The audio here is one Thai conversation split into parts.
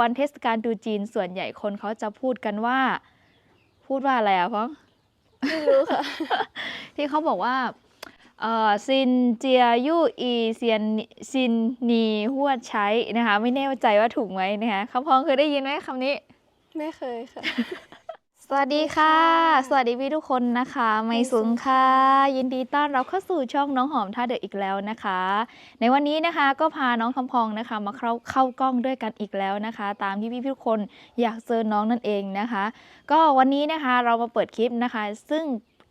วันเทศกาลตรุษจีนส่วนใหญ่คนเขาจะพูดกันว่า พูดว่าอะไรอะพ้องไม่รู้ค่ะ ที่เขาบอกว่าเอ่อซินเจียยู่อีเซียนซินนีหัวดใช้นะคะ ไม่แน่ใจว่าถูกไหมนะคะคำพ้องเคยได้ยินไหมคำนี้ ไม่เคยค่ะ สวัสดีค่ะสสวัวัสสดีดีค่ะพี่ทุกคนนะคะ ไม่สูงค่ะ ยินดีต้อนรับเข้าสู่ช่องน้องหอมท่าเดืออีกแล้วนะคะ ในวันนี้นะคะก็พาน้องคำพองนะคะมาเข้าเข้ากล้องด้วยกันอีกแล้วนะคะ ตามที่พี่ๆทุกคนอยากเจอน้องนั่นเองนะคะ ก็วันนี้นะคะเรามาเปิดคลิปนะคะ ซึ่ง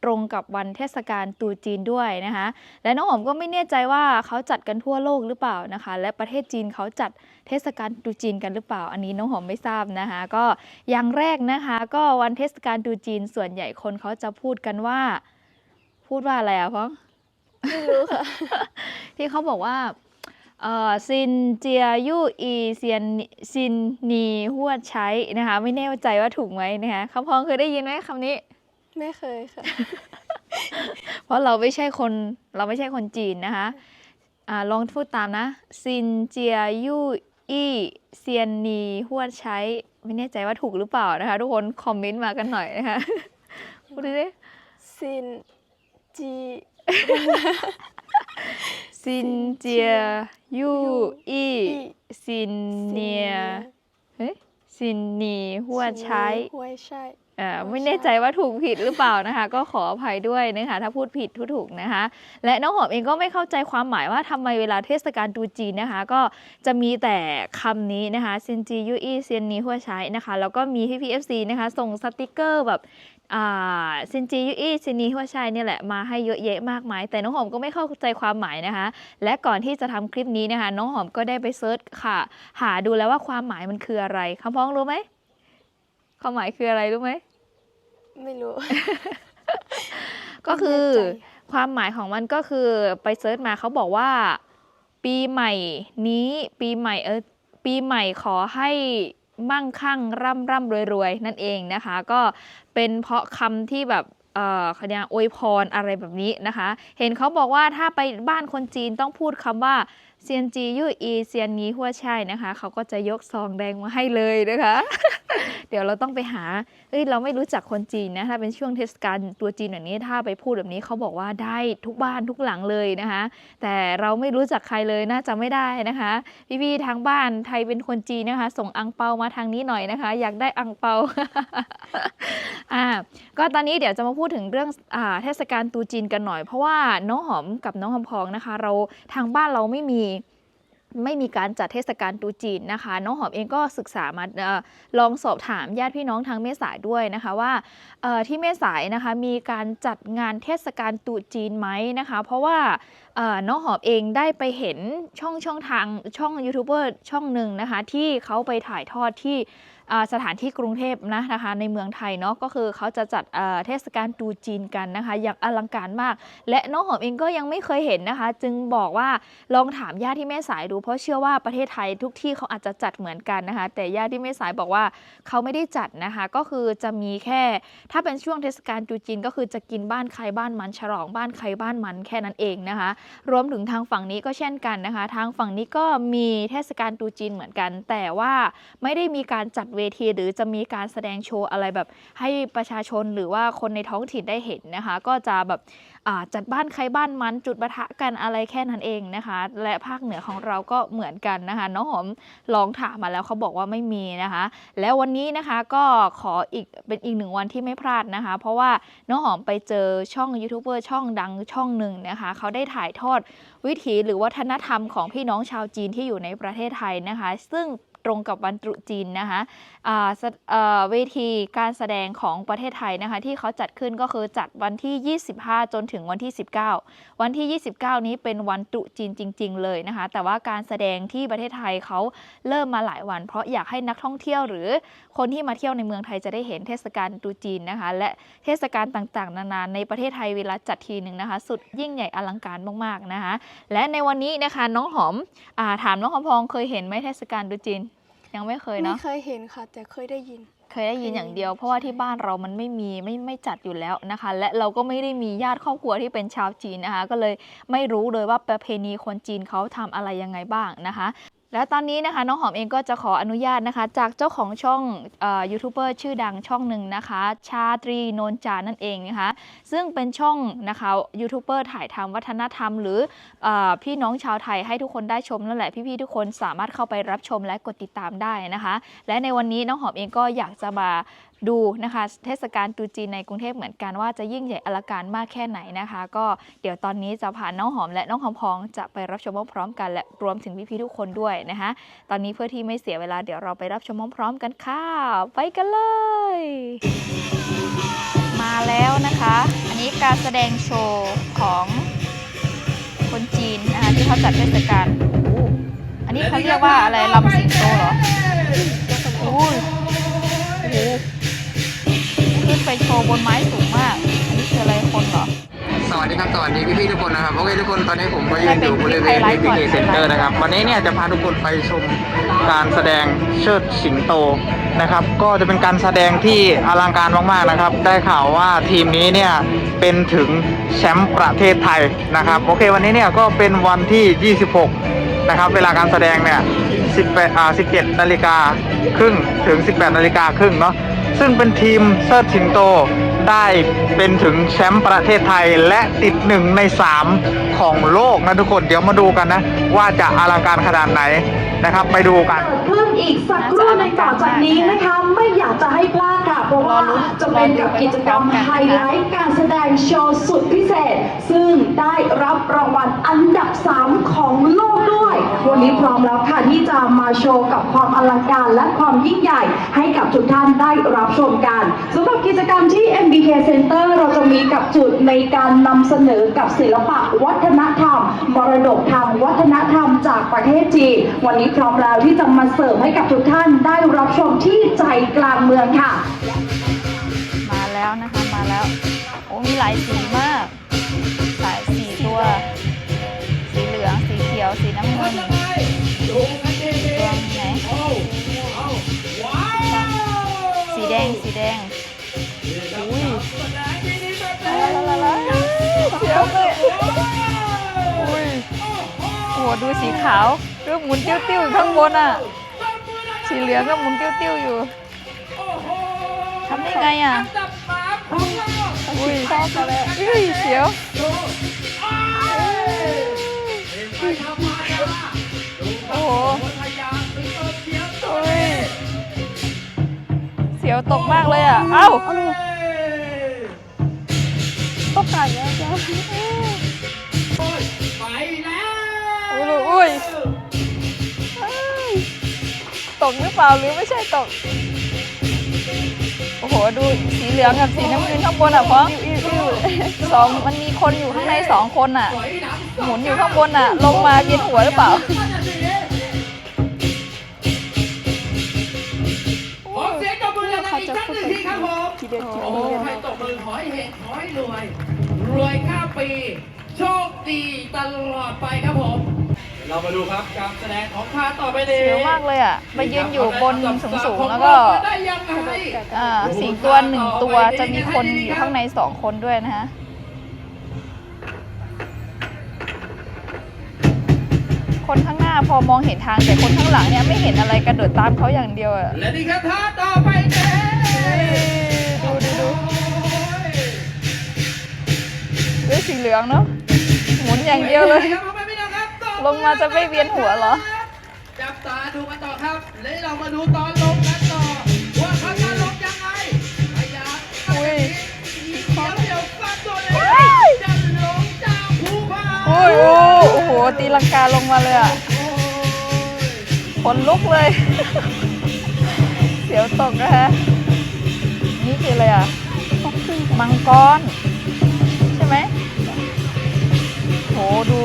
ตรงกับวันเทศกาลตรุษจีนด้วยนะคะ และน้องหอมก็ไม่แน่ใจว่าเขาจัดกันทั่วโลกหรือเปล่านะคะ และประเทศจีนเขาจัดเทศกาลตรุษจีนกันหรือเปล่า อันนี้น้องหอมไม่ทราบนะคะ ก็อย่างแรกนะคะ ก็วันเทศกาลตรุษจีนส่วนใหญ่คนเขาจะพูดกันว่า พูดว่าอะไรอะพ้องไม่รู้ค่ะที่เขาบอกว่าเอ่อซินเจียยู่อีเซียนซินนีหัวดใช้นะคะ ไม่แน่ใจว่าถูกไหมนะคะคำพองเคยได้ยินไหมคำนี้ ไม่เคยค่ะ เพราะเราไม่ใช่คนเราไม่ใช่คนจีนนะคะอ่าลองพูดตามนะ ซินเจียยู่อีเซียนนีหัวดใช้ ไม่แน่ใจว่าถูกหรือเปล่านะคะ ทุกคนคอมเมนต์มากันหน่อยนะคะพูดดิซินจีซินเจียยู่อีซินเนียเฮ้ยซินนีหัวดใช้หัวใช้เอ่อ ไม่ไม่ใช่แน่ใจว่าถูกผิดหรือเปล่านะคะ ก็ขออภัยด้วยนะคะถ้าพูดผิดทุกถูกนะคะ และน้องหอมเองก็ไม่เข้าใจความหมายว่าทำไมเวลาเทศกาลตรุษจีนนะคะ ก็จะมีแต่คำนี้นะคะซินจียูอีเซียนนี้หัวใช้นะคะ แล้วก็มีพี่พีเอฟซีนะคะ ส่งสติกเกอร์แบบอ่าซินจียูอีซินนีหัวใช้เนี่ยแหละมาให้เยอะแยะมากมาย แต่น้องหอมก็ไม่เข้าใจความหมายนะคะ และก่อนที่จะทำคลิปนี้นะคะ น้องหอมก็ได้ไปเซิร์ชค่ะ หาดูแล้วว่าความหมายมันคืออะไรคำพ้องรู้ไหม ความหมายคืออะไรรู้ไหม ไม่รู้ ก็คือไม่แน่ใจความหมายของมันก็คือไปเซิร์ชมาเขาบอกว่า ปีใหม่นี้ปีใหม่เออปีใหม่ขอให้มั่งคั่งร่ำร่ำรวยรวยนั่นเองนะคะ ก็เป็นเพราะคำที่แบบ เอ่อเขาเรียกอวยพรอะไรแบบนี้นะคะ เห็นเขาบอกว่าถ้าไปบ้านคนจีนต้องพูดคำว่าเซียนจียู่อีเซียนนี้หัวใช่นะคะ เขาก็จะยกซองแดงมาให้เลยนะคะ เดี๋ยวเราต้องไปหาเอ้ยเราไม่รู้จักคนจีนนะถ้าเป็นช่วงเทศกาลตัวจีนแบบนี้ถ้าไปพูดแบบนี้เขาบอกว่าได้ทุกบ้านทุกหลังเลยนะคะ แต่เราไม่รู้จักใครเลยน่าจะไม่ได้นะคะ พี่ๆทางบ้านไทยเป็นคนจีนนะคะ ส่งอังเปามาทางนี้หน่อยนะคะ อยากได้อังเปาอ่าก็ตอนนี้เดี๋ยวจะมาพูดดถึงเรื่องอเทศกาลตรุษจีนกันหน่อย เพราะว่าน้องหอมกับน้องหอมพองนะคะ เราทางบ้านเราไม่มีไม่มีการจัดเทศกาลตรุษจีนนะคะ น้องหอมเองก็ศึกษามาออลองสอบถามญาติพี่น้องทางแม่สายด้วยนะคะว่าออที่แม่สายนะคะมีการจัดงานเทศกาลตรุษจีนไหมนะคะ เพราะว่าออน้องหอมเองได้ไปเห็นช่องช่องทางช่องยูทูบเบอร์ช่องหนึ่งนะคะ ที่เขาไปถ่ายทอดที่ สถานที่กรุงเทพนะนะคะในเมืองไทยเนาะก็คือเขาจะจัดเทศกาลตรุษจีนกันนะคะ อย่างอลังการมาก และน้องหอมเองก็ยังไม่เคยเห็นนะคะ จึงบอกว่าลองถามญาติที่แม่สายดู เพราะเชื่อว่าประเทศไทยทุกที่เขาอาจจะจัดเหมือนกันนะคะ แต่ญาติที่แม่สายบอกว่าเขาไม่ได้จัดนะคะ ก็คือจะมีแค่ ถ้าเป็นช่วงเทศกาลตรุษจีนก็คือจะกินบ้านใครบ้านมันฉลองบ้านใครบ้านมันแค่นั้นเองนะคะ รวมถึงทางฝั่งนี้ก็เช่นกันนะคะ ทางฝั่งนี้ก็มีเทศกาลตรุษจีนเหมือนกัน แต่ว่าไม่ได้มีการจัดเวที หรือจะมีการแสดงโชว์อะไรแบบ ให้ประชาชนหรือว่าคนในท้องถิ่นได้เห็นนะคะ ก็จะแบบจัดบ้านใครบ้านมันจุดประทะกันอะไรแค่นั้นเองนะคะ และภาคเหนือของเราก็เหมือนกันนะคะน้องหอมลองถามมาแล้วเขาบอกว่าไม่มีนะคะ แล้ววันนี้นะคะก็ขออีกเป็นอีกหนึ่งวันที่ไม่พลาดนะคะ เพราะว่าน้องหอมไปเจอช่องยูทูบเบอร์ช่องดังช่องหนึ่งนะคะเขาได้ถ่ายทอดวิถีหรือวัฒนธรรมของพี่น้องชาวจีนที่อยู่ในประเทศไทยนะคะ ซึ่ง ตรงกับวันตรุษจีนนะคะเเวทีการแสดงของประเทศไทยนะคะที่เขาจัดขึ้นก็คือจัดวันที่ 25 จนถึงวันที่ 19 วันที่ 29 นี้เป็นวันตรุษจีนจริง ๆ เลยนะคะ แต่ว่าการแสดงที่ประเทศไทยเขาเริ่มมาหลายวัน เพราะอยากให้นักท่องเที่ยวหรือคนที่มาเที่ยวในเมืองไทยจะได้เห็นเทศกาลตรุษจีนนะคะ และเทศกาลต่างๆ นานาในประเทศไทยเวลาจัดทีหนึ่งนะคะ สุดยิ่งใหญ่อลังการมากๆนะคะ และในวันนี้นะคะน้องหอมอถามน้องหอมพองเคยเห็นไหมเทศกาลตรุษจีน ยังไม่เคยไม่เนาะเคยเห็นค่ะ แต่เคยได้ยิน เคยได้ยินเคยอย่างเดียว เพราะว่าที่บ้านเรามันไม่มีไม่ไม่จัดอยู่แล้วนะคะ และเราก็ไม่ได้มีญาติครอบครัวที่เป็นชาวจีนนะคะ ก็เลยไม่รู้เลยว่าประเพณีคนจีนเขาทำอะไรยังไงบ้างนะคะ และตอนนี้นะคะน้องหอมเองก็จะขออนุญาตนะคะ จากเจ้าของช่องยูทูบเบอร์ชื่อดังช่องหนึ่งนะคะ ชาตรีโนนจานั่นเองนะคะ ซึ่งเป็นช่องนะคะยูทูบเบอร์ถ่ายทำวัฒนธรรม หรืออพี่น้องชาวไทยให้ทุกคนได้ชมนั่นแหละพี่ๆทุกคนสามารถเข้าไปรับชมและกดติดตามได้นะคะ และในวันนี้น้องหอมเองก็อยากจะมา ดูนะคะเทศกาลตรุษจีนในกรุงเทพเหมือนกันว่าจะยิ่งใหญ่อลังการมากแค่ไหนนะคะ ก็เดี๋ยวตอนนี้จะพาน้องหอมและน้องหอมพองจะไปรับชมพร้อมกันและรวมถึงพี่ๆทุกคนด้วยนะคะ ตอนนี้เพื่อที่ไม่เสียเวลาเดี๋ยวเราไปรับชมพร้อมกันค่ะ ไปกันเลย มาแล้วนะคะ อันนี้การแสดงโชว์ของคนจีนนะคะที่เขาจัดเทศกาลอันนี้เขาเรียกว่าอะไรลำสิงโตเหรอโอ้โห ขึ้นไปโชว์บนไม้สูงมาก อันนี้คืออะไรคนเหรอ สวัสดีครับสวัสดีพี่ๆทุกคนนะครับโอเคทุกคนตอนนี้ผมก็ยืนอยู่บริเวณนพีพีเซ็นเตอร์นะครับ วันนี้เนี่ยจะพาทุกคนไปชมการแสดงเชิดสิงโตนะครับ ก็จะเป็นการแสดงที่อลังการมากๆนะครับ ได้ข่าวว่าทีมนี้เนี่ยเป็นถึงแชมป์ประเทศไทยนะครับ โอเควันนี้เนี่ยก็เป็นวันที่ 26 นะครับ เวลาการแสดงเนี่ย18อ่า17นาฬิกาครึ่งถึง 18นาฬิกาครึ่งเนาะ ซึ่งเป็นทีมเซิร์ชสิงโตได้เป็นถึงแชมป์ประเทศไทยและติดหนึ่งใน 3 ของโลกนะทุกคนเดี๋ยวมาดูกันนะ ว่าจะอลังการขนาดไหนนะครับ ไปดูกันเกิดขึ้นอีกสักครู่หนึงต่อจากนี้นะคะ ไม่อยากจะให้พลาดค่ะ เพราะว่าจะเป็นกับกิจกรรมไฮไลท์การแสดงโชว์สุดพิเศษ ซึ่งได้รับรางวัลอันดับ 3 ของโลก วันนี้พร้อมแล้วค่ะที่จะมาโชว์กับความอลังการและความยิ่งใหญ่ให้กับทุกท่านได้รับชมกันสำหรับกิจกรรมที่ MBK Center เราจะมีกับจุดในการนำเสนอกับศิลปะวัฒนธรรม มรดกทางวัฒนธรรมจากประเทศจีนวันนี้พร้อมแล้วที่จะมาเสิร์ฟให้กับทุกท่านได้รับชมที่ใจกลางเมืองค่ะ มาแล้วนะคะมาแล้ว โอ้มีหลายสีมาก หลายสีตัว สีเขียวสีน้ำเงินตัวไหนสีแดงสีแดงอุ้ยลาลาลาลาเขียวเลยอุ้ยโอ้โหดูสีขาวดูหมุนติ้วติ้วๆอยู่ข้างบนอะ สีเหลืองก็หมุนติ้วติ้วๆอยู่ทำได้ไงอะอุ้ยชอบกันเลยอุ้ยเสียว โอ้โหอุ้ยเสียวตกมากเลยอะ เอ้าตกกันแล้วจ้ะอุ้ยอุ้ยเอ้ยตกหรือเปล่าหรือไม่ใช่ตก โอ้โห ดูสีเหลืองกับสีน้ำเงินข้างบนอะเพราะสองมันมีคนอยู่ข้างในสองคนอะ หมุนอยู่ข้างบนอะ ลงมาเวียนหัวหรือเปล่าขอเสียงตบมือดังๆอีกครั้งหนึ่งทีครับผมทีเด็ดทีโอ้เด็ดให้ตบมือขอให้เฮงขอให้รวย รวยข้ามปี โชคดีตลอดไปครับผม เรามาดูครับการแสดงของข้าต่อไปนี้เสียวมากเลยอะไปยืนอยู่บนสูงๆแล้วก็ได้ยังไงอ่าสิงตัวหนึ่งตัวจะมีคนอยู่ข้างในสองคนด้วยนะฮะ คนข้างหน้าพอมองเห็นทางแต่คนข้างหลังเนี่ยไม่เห็นอะไรกระโดดตามเขาอย่างเดียวอะและนี่ครับท่าต่อไปเด้ดูดูดูด้วยสีเหลืองเนาะหมุนอย่างเดียวเลย ครับพ่อแม่พี่น้องครับตบลงมาจะไม่เวียนหัวเหรอ จับตาดูกันต่อครับ และเรามาดูตอนลง ตีลังกาลงมาเลยอะขนลุกเลย เสียวตกนะฮะ นี่คืออะไรอะ มังกร ใช่ไหมโหดู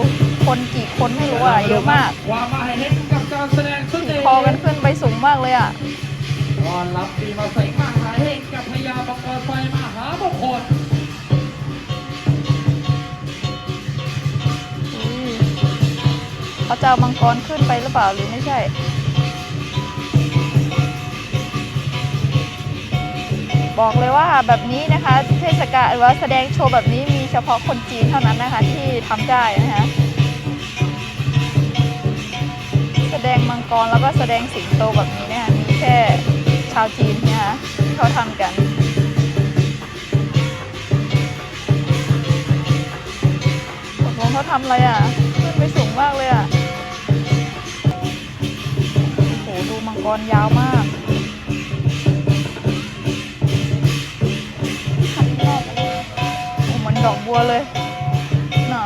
คนกี่คนไม่รู้อะ เยอะมากความมาให้เห็นกับการแสดงสุดเด็ดคอกันขึ้นไปสูงมากเลยอะต้อนรับปีมาใส่มหาเฮงกับพญาบังกรไฟมหามงคล เขาจะเอามังกรขึ้นไปหรือเปล่าหรือไม่ใช่บอกเลยว่าแบบนี้นะคะเทศกาลหรือว่าแสดงโชว์แบบนี้มีเฉพาะคนจีนเท่านั้นนะคะที่ทำได้นะคะแสดงมังกรแล้วก็แสดงสิงโตแบบนี้นี่ยมีแค่ชาวจีนเนี่ยนะที่เขาทำกันตกลงเขาทำอะไรอะ ขึ้นไปสูงมากเลยอะ อ้โหดูมังกรยาวมากโอ้เหมือนดอกบัวเลยน่ะ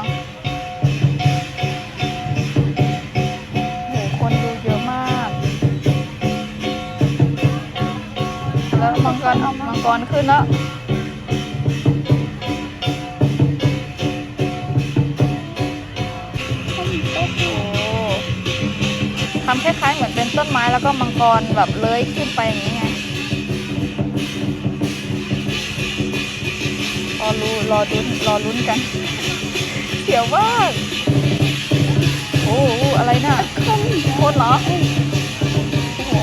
โหคนดูเยอะมาก แล้วมังกรเอามังกรขึ้นแล้ว ทำคล้ายๆเหมือนเป็นต้นไม้แล้วก็มังกรแบบเลื้อยขึ้นไปอย่างนี้ไงรอรู้รอดุนรอลุ้นกันเสียวมากโอ้โหอะไรน่ะคนเหรอโอ้โห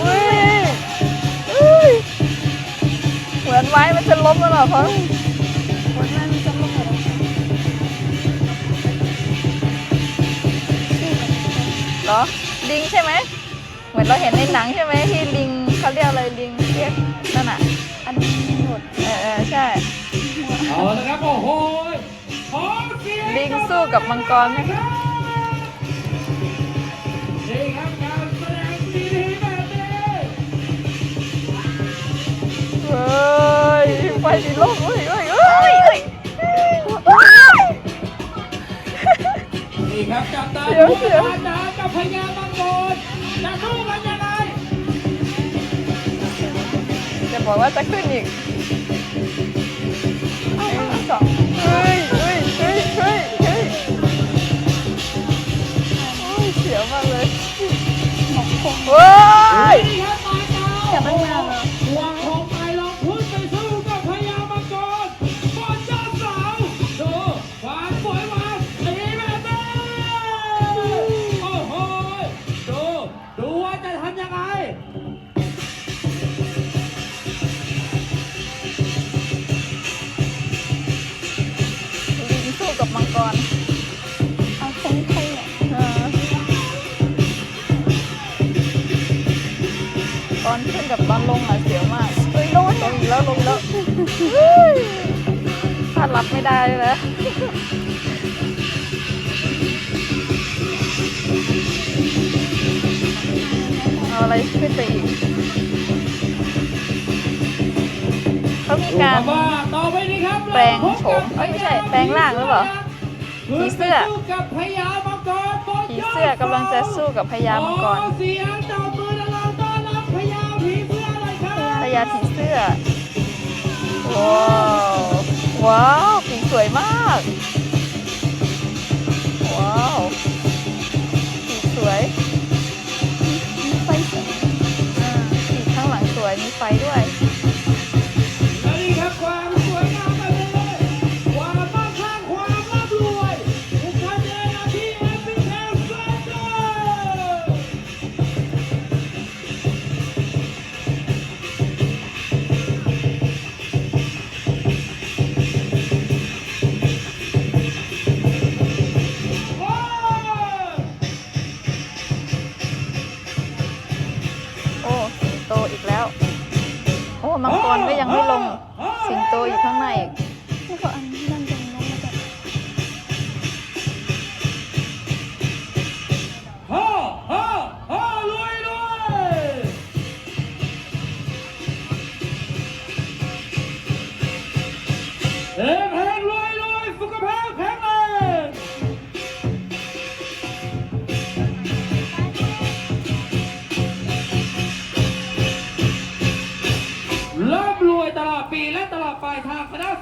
อุ้ยอุ้ยเหมือนไม้มันจะล้มแล้วเหรอเพร เหรอ ลิงใช่ไหม เหมือนเราเห็นในหนังใช่ไหมที่ลิงเขาเรียกอะไรลิงเรียกนั่นน่ะ อันนี้หมดเออเออใช่ เอาละครับโอ้โหขอเสียงลิงสู้กับมังกรไหมนี่ครับการแสดงดีๆแบบนี้เฮ้ยไฟสีโลกเฮ้ยเฮ้ยเฮ้ยเฮ้ยเฮ้ยนี่ครับจับตาเดี๋ยว ดูเดี๋ยาจารย์กับพญามังกรจะสู้กันยังไงจะบอกว่าจะขึ้นอีกหนึ่งสองเฮ้ยเฮ้ยเฮ้ยเฮ้ยเฮ้ยโอ้ยเสียวมากเลยโอ้ รับไม่ได้เลยนะเอาอะไรขึ้นไปอีกเขามีการดูคบว่าต่อไปนี้ครับแปลงโฉมเอ้ยไม่ใช่แปลงร่างหรือเปล่าผีเสื้อสู้กับพญามังกรบนผียดเสื้อกำลังจะสู้กับพญามังกรขอเสียงตบมือดังๆต้อนรับพญาผีเสื้อเลยครับพญาผีเสื้อว้าว ว้าวปีสวยมาก ว้าวปีสวยมีไฟสวยอ่าปีกข้างหลังสวยมีไฟด้วย มังกรก็ยังไม่ลงสิงโตอยู่ข้างในอีกแล้วก็อันนั่นจัง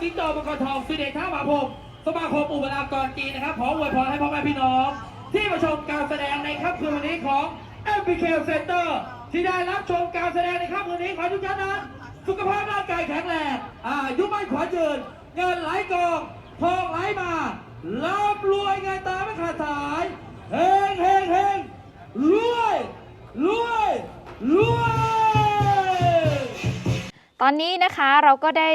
สิงโตมังกรทองสิเดชท่ามาพงสมาคมอุปนากรจีนนะครับขออวยพรให้พ่อแม่พี่น้อง ที่มาชมการแสดงในค่ำคืนวันนี้ของ m p k Center ที่ได้รับชมการแสดงในค่ำคืนนี้ขอทุกท่านนั้นสุขภาพร่างกายแข็งแรงอายุมั่นขวัญยืน เงินไหลกอง ทองไหลมาร่ำรวยเงินตาไม่ขาดสายเฮงเฮงเฮงรวยรวยรวย ตอนนี้นะคะเราก็ได้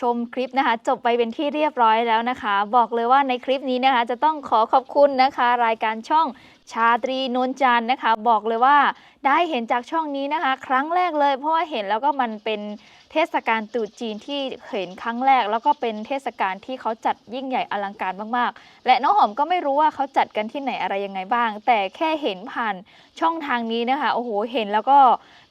ชมคลิปนะคะ จบไปเป็นที่เรียบร้อยแล้วนะคะ บอกเลยว่าในคลิปนี้นะคะ จะต้องขอขอบคุณนะคะ รายการช่องชาตรีนวลจันทร์นะคะ บอกเลยว่าได้เห็นจากช่องนี้นะคะ ครั้งแรกเลย เพราะว่าเห็นแล้วก็มันเป็นเทศกาลตรุษจีนที่เห็นครั้งแรก แล้วก็เป็นเทศกาลที่เขาจัดยิ่งใหญ่อลังการมากๆ และน้องหอมก็ไม่รู้ว่าเขาจัดกันที่ไหนอะไรยังไงบ้าง แต่แค่เห็นผ่านช่องทางนี้นะคะโอ้โหเห็นแล้วก็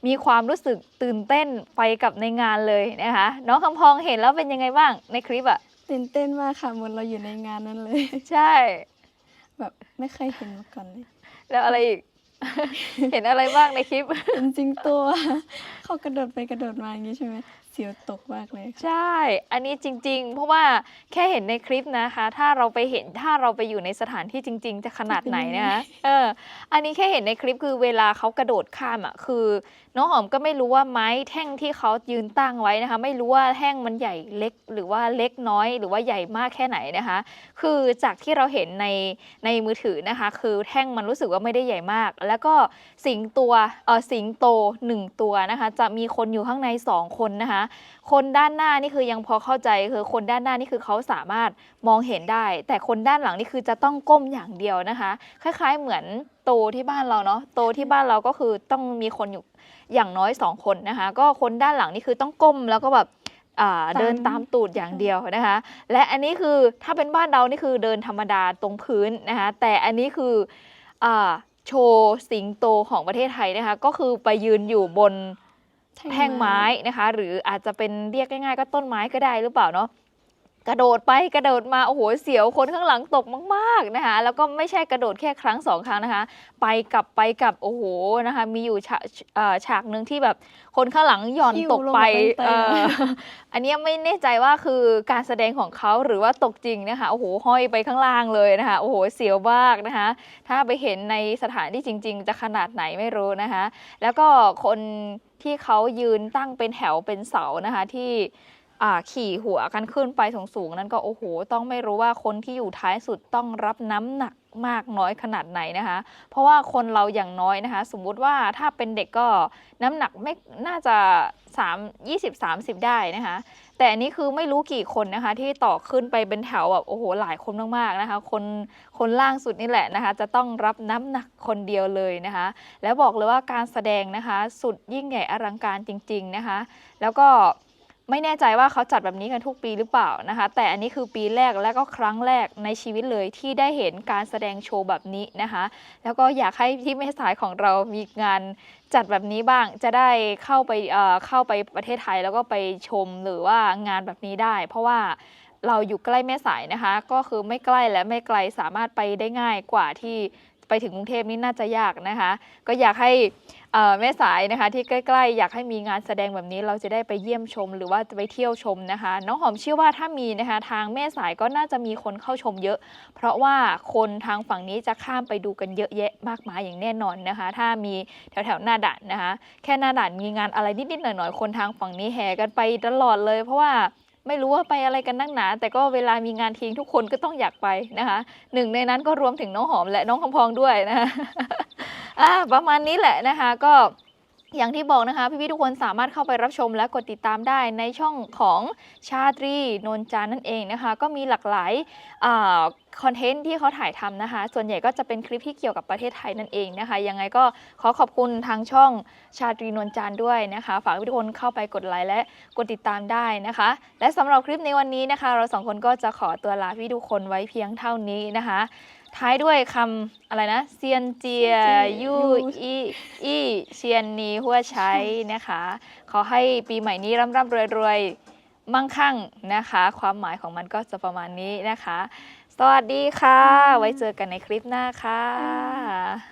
มีความรู้สึกตื่นเต้นไปกับในงานเลยนะคะน้องคำพองเห็นแล้วเป็นยังไงบ้างในคลิปอะตื่นเต้นมากค่ะเหมือนเราอยู่ในงานนั้นเลย ใช่ แบบไม่เคยเห็นมาก่อนเลย แล้วอะไรอีก เห็นอะไรบ้างในคลิปเป็นจริงตัว เขากระโดดไปกระโดดมาอย่างนี้ใช่ไหม เสียวตกมากเลยค่ะใช่ อันนี้จริง ๆ เพราะว่าแค่เห็นในคลิปนะคะ ถ้าเราไปเห็นถ้าเราไปอยู่ในสถานที่จริง ๆ จะขนาดไหนนะคะเออ อันนี้แค่เห็นในคลิปคือเวลาเขากระโดดข้ามอะคือ น้องหอมก็ไม่รู้ว่าไม้แท่งที่เขายืนตั้งไว้นะคะ ไม่รู้ว่าแท่งมันใหญ่เล็ก หรือว่าเล็กน้อย หรือว่าใหญ่มากแค่ไหนนะคะ คือจากที่เราเห็นในในมือถือนะคะ คือแท่งมันรู้สึกว่าไม่ได้ใหญ่มาก แล้วก็สิงตัวเออสิงโตหนึ่งตัวนะคะ จะมีคนอยู่ข้างในสองคนนะคะคนด้านหน้านี่คือยังพอเข้าใจคือคนด้านหน้านี่คือเขาสามารถมองเห็นได้ แต่คนด้านหลังนี่คือจะต้องก้มอย่างเดียวนะคะ คล้ายๆเหมือนโตที่บ้านเราเนาะโตที่บ้านเราก็คือต้องมีคนอยู่อย่างน้อยสองคนนะคะ ก็คนด้านหลังนี่คือต้องก้มแล้วก็แบบอ่าตามเดินตามตูดอย่างเดียวนะคะ และอันนี้คือถ้าเป็นบ้านเรานี่คือเดินธรรมดาตรงพื้นนะคะแต่อันนี้คืออ่าโชว์สิงโตของประเทศไทยนะคะ ก็คือไปยืนอยู่บน แท่งไม้นะคะ หรืออาจจะเป็นเรียกง่ายๆ ก็ต้นไม้ก็ได้หรือเปล่าเนาะกระโดดไปกระโดดมาโอ้โหเสียวคนข้างหลังตกมากๆนะคะแล้วก็ไม่ใช่กระโดดแค่ครั้งสองครั้งนะคะ ไปกลับไปกลับโอ้โหนะคะมีอยู่ฉากเอ่อฉากหนึ่งที่แบบคนข้างหลังหย่อนหิ้วตกไปลงไปเต็มๆเอ่ออันเนี้ยไม่แน่ใจว่าคือการแสดงของเขาหรือว่าตกจริงนะคะโอ้โหห้อยไปข้างล่างเลยนะคะโอ้โหเสียวมากนะคะ ถ้าไปเห็นในสถานที่จริง ๆ จะขนาดไหนไม่รู้นะคะ แล้วก็คน ที่เขายืนตั้งเป็นแถวเป็นเสานะคะที่ ขี่หัวกันขึ้นไปสูงๆนั้นก็โอ้โห ต้องไม่รู้ว่าคนที่อยู่ท้ายสุดต้องรับน้ำหนักมากน้อยขนาดไหนนะคะ เพราะว่าคนเราอย่างน้อยนะคะ สมมุติว่าถ้าเป็นเด็กก็น้ำหนักไม่น่าจะ 3 20 30 ได้นะคะ แต่อันนี้คือไม่รู้กี่คนนะคะ ที่ต่อขึ้นไปเป็นแถวแบบโอ้โหหลายคนมากๆนะคะ คนคนล่างสุดนี่แหละนะคะ จะต้องรับน้ำหนักคนเดียวเลยนะคะ แล้วบอกเลยว่าการแสดงนะคะ สุดยิ่งใหญ่อลังการจริง ๆนะคะ แล้วก็ ไม่แน่ใจว่าเขาจัดแบบนี้กันทุกปีหรือเปล่านะคะ แต่อันนี้คือปีแรกและก็ครั้งแรกในชีวิตเลยที่ได้เห็นการแสดงโชว์แบบนี้นะคะ แล้วก็อยากให้ที่แม่สายของเรามีงานจัดแบบนี้บ้างจะได้เข้าไปเอ่อเข้าไปประเทศไทยแล้วก็ไปชมหรือว่างานแบบนี้ได้ เพราะว่าเราอยู่ใกล้แม่สายนะคะ ก็คือไม่ใกล้และไม่ไกลสามารถไปได้ง่ายกว่าที่ไปถึงกรุงเทพนี่น่าจะยากนะคะ ก็อยากให้ แม่สายนะคะที่ใกล้ๆ อยากให้มีงานแสดงแบบนี้เราจะได้ไปเยี่ยมชม หรือว่าจะไปเที่ยวชมนะคะน้องหอมเชื่อว่าถ้ามีนะคะทางแม่สายก็น่าจะมีคนเข้าชมเยอะ เพราะว่าคนทางฝั่งนี้จะข้ามไปดูกันเยอะแยะมากมายอย่างแน่นอนนะคะ ถ้ามีแถวๆหน้าด่านนะคะ แค่หน้าด่านมีงานอะไรนิดๆหน่อยๆคนทางฝั่งนี้แห่กันไปตลอดเลย เพราะว่า ไม่รู้ว่าไปอะไรกันนักหนา แต่ก็เวลามีงานทิ้งทุกคนก็ต้องอยากไปนะคะหนึ่งในนั้นก็รวมถึงน้องหอมและน้องคำพองด้วยนะคะประมาณนี้แหละนะคะก็ อย่างที่บอกนะคะพี่ๆทุกคนสามารถเข้าไปรับชมและกดติดตามได้ในช่องของชาตรีนนจานนั่นเองนะคะ ก็มีหลากหลายคอนเทนต์ที่เขาถ่ายทำนะคะ ส่วนใหญ่ก็จะเป็นคลิปที่เกี่ยวกับประเทศไทยนั่นเองนะคะ ยังไงก็ขอขอบคุณทางช่องชาตรีนนจานด้วยนะคะ ฝากทุกคนเข้าไปกดไลค์และกดติดตามได้นะคะ และสำหรับคลิปในวันนี้นะคะ เราสองคนก็จะขอตัวลาพี่ทุกคนไว้เพียงเท่านี้นะคะ ท้ายด้วยคำอะไรนะเซียนเจียยูอีอีเชียนนีหัวใช้นะคะ ขอให้ปีใหม่นี้ร่ำร่ำรวยรวยมั่งคั่งนะคะ ความหมายของมันก็จะประมาณนี้นะคะ สวัสดีค่ะ ไว้เจอกันในคลิปหน้าค่ะ